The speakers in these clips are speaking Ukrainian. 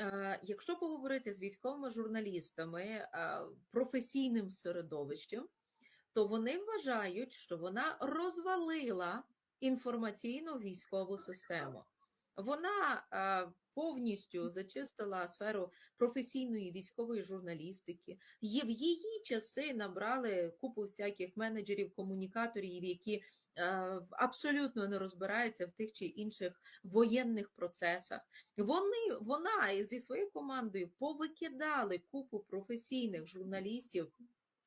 Е, Якщо поговорити з військовими журналістами, е, професійним середовищем, то вони вважають, що вона розвалила інформаційну військову систему. Вона повністю зачистила сферу професійної військової журналістики. Є в її часи набрали купу всяких менеджерів, комунікаторів, які абсолютно не розбираються в тих чи інших воєнних процесах. Вони вона зі своєю командою повикидали купу професійних журналістів.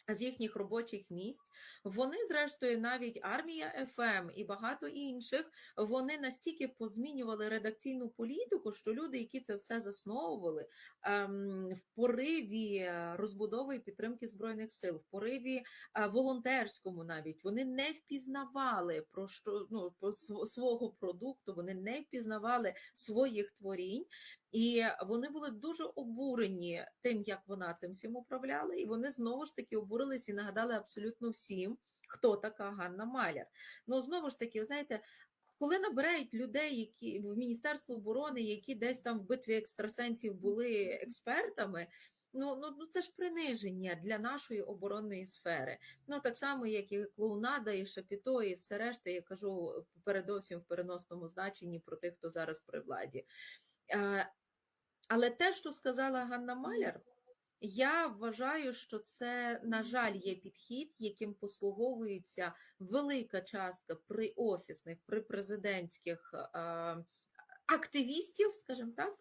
З їхніх робочих місць вони, зрештою, навіть армія ФМ і багато інших, вони настільки позмінювали редакційну політику, що люди, які це все засновували ем, в пориві розбудови і підтримки збройних сил, в пориві е, волонтерському, навіть вони не впізнавали про що ну про св- свого продукту, вони не впізнавали своїх творінь. І вони були дуже обурені тим, як вона цим всім управляла, і вони знову ж таки обурились і нагадали абсолютно всім, хто така Ганна Маляр. Ну знову ж таки, ви знаєте. Коли набирають людей, які в Міністерство оборони, які десь там в битві екстрасенсів були експертами, ну, ну, ну це ж приниження для нашої оборонної сфери. Ну так само, як і клоунада, і шапіто, і все решта, я кажу передовсім в переносному значенні про тих, хто зараз при владі. Але те, що сказала Ганна Маляр, я вважаю, що це, на жаль, є підхід, яким послуговується велика частка при офісних, при президентських е, активістів, скажімо так,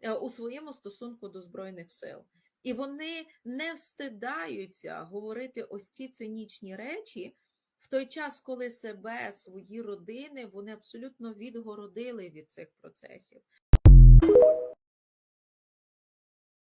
е, у своєму стосунку до Збройних сил. І вони не встидаються говорити ось ці цинічні речі в той час, коли себе, свої родини, вони абсолютно відгородили від цих процесів.